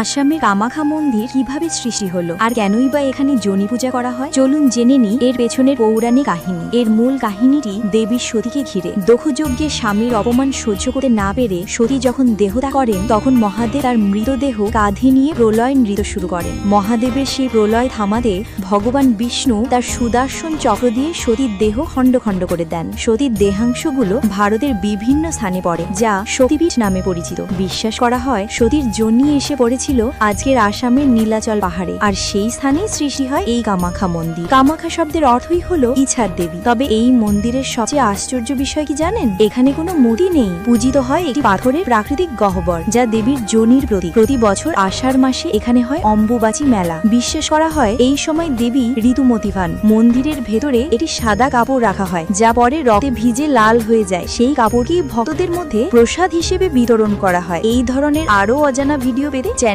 আসামে কামাখা মন্দির কীভাবে সৃষ্টি হলো? আর কেনই বা এখানে জনি পূজা করা হয়? চলুন জেনে নি এর পেছনের পৌরাণিক কাহিনী। এর মূল কাহিনীটি দেবী সতীকে ঘিরে। দক্ষযজ্ঞে স্বামীর অপমান সহ্য করতে না পেরে সতী যখন দেহতা করেন, তখন মহাদেব তার মৃতদেহ কাঁধে নিয়ে প্রলয় নৃত্য শুরু করেন। মহাদেবের সেই প্রলয় থামাতে ভগবান বিষ্ণু তার সুদর্শন চক্র দিয়ে সতীর দেহ খণ্ড খণ্ড করে দেন। সতীর দেহাংশগুলো ভারতের বিভিন্ন স্থানে পড়ে, যা সতীপীঠ নামে পরিচিত। বিশ্বাস করা হয়, সতীর জন্যই এসে পড়েছিল আজকের আসামের নীলাচল পাহাড়ে। আর সেই স্থানে সৃষ্টি হয় এই কামাখা মন্দির। কামাখা শব্দের অর্থই হলো ইছার দেবী। তবে এই মন্দিরের সবচেয়ে আশ্চর্য বিষয় কি জানেন? এখানে কোনো মূর্তি নেই। পূজিত হয় একটি পাথরের প্রাকৃতিক গহ্বর, যা দেবীর জনির প্রতীক। প্রতি বছর আষাঢ় মাসে এখানে হয় অম্বুবাচী মেলা। বিশ্বাস করা হয় এই সময় দেবী ঋতুমতি পান মন্দিরের ভেতরে একটি সাদা কাপড় রাখা হয়, যা পরে রক্তে ভিজে লাল হয়ে যায়। সেই কাপড়কে ভক্তদের মধ্যে প্রসাদ হিসেবে বিতরণ করা হয়। এই ধরনের আরও অজানা ভিডিও পেতে